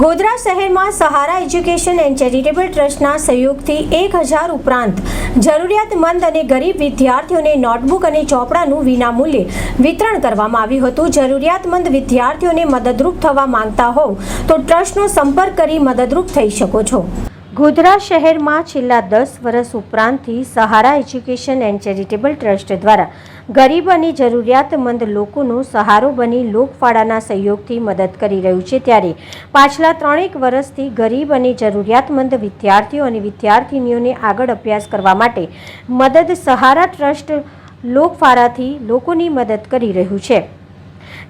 ગોધરા શહેરમાં સહારા education and charitable ટ્રસ્ટના સહયોગથી એક હજાર ઉપરાંત જરૂરિયાતમંદ અને ગરીબ વિદ્યાર્થીઓને નોટબુક અને ચોપડાનું વિનામૂલ્યે વિતરણ કરવામાં આવ્યું હતું. જરૂરિયાતમંદ વિદ્યાર્થીઓને મદદરૂપ થવા માંગતા હોવ તો ટ્રસ્ટનો સંપર્ક કરી મદદરૂપ થઈ શકો છો. ગોધરા શહેરમાં છેલ્લા દસ વર્ષ ઉપરાંતથી Sahara education and charitable trust દ્વારા ગરીબ અને જરૂરિયાતમંદ લોકોનો સહારો બની લોકફાળાના સહયોગથી મદદ કરી રહ્યું છે. ત્યારે પાછલા ત્રણેક વર્ષથી ગરીબ અને જરૂરિયાતમંદ વિદ્યાર્થીઓ અને વિદ્યાર્થિનીઓને આગળ અભ્યાસ કરવા માટે મદદ સહારા ટ્રસ્ટ લોકફાળાથી લોકોની મદદ કરી રહ્યું છે.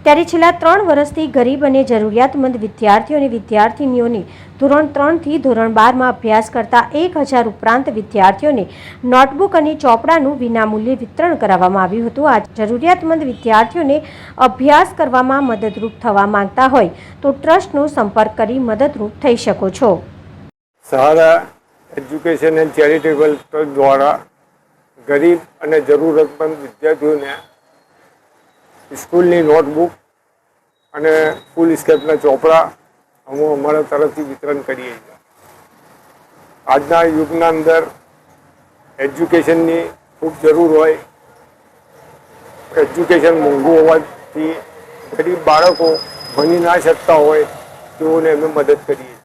ત્યારે છેલ્લા ત્રણ વર્ષથી ગરીબ અને જરૂરિયાતમંદ વિદ્યાર્થીઓ અને વિદ્યાર્થિનીઓને ધોરણ ત્રણથી ધોરણ બારમાં અભ્યાસ કરતા એક હજાર ઉપરાંત વિદ્યાર્થીઓને નોટબુક અને ચોપડાનું વિનામૂલ્યે વિતરણ કરાવવામાં આવ્યું હતું. આ જરૂરિયાતમંદ વિદ્યાર્થીઓને અભ્યાસ કરવામાં મદદરૂપ થવા માંગતા હોય તો ટ્રસ્ટનો સંપર્ક કરી મદદરૂપ થઈ શકો છો. Sahara, education and charitable trust દ્વારા ગરીબ અને જરૂરતમંદ વિદ્યાર્થીઓને સ્કૂલની નોટબુક અને ફૂલ સ્કેપના ચોપડા અમે અમારા તરફથી વિતરણ કરીએ છીએ. આજના યુગના અંદર એજ્યુકેશનની ખૂબ જરૂર હોય. એજ્યુકેશન મોંઘું હોવાથી ગરીબ બાળકો ભણી ના શકતા હોય તેઓને અમે મદદ કરીએ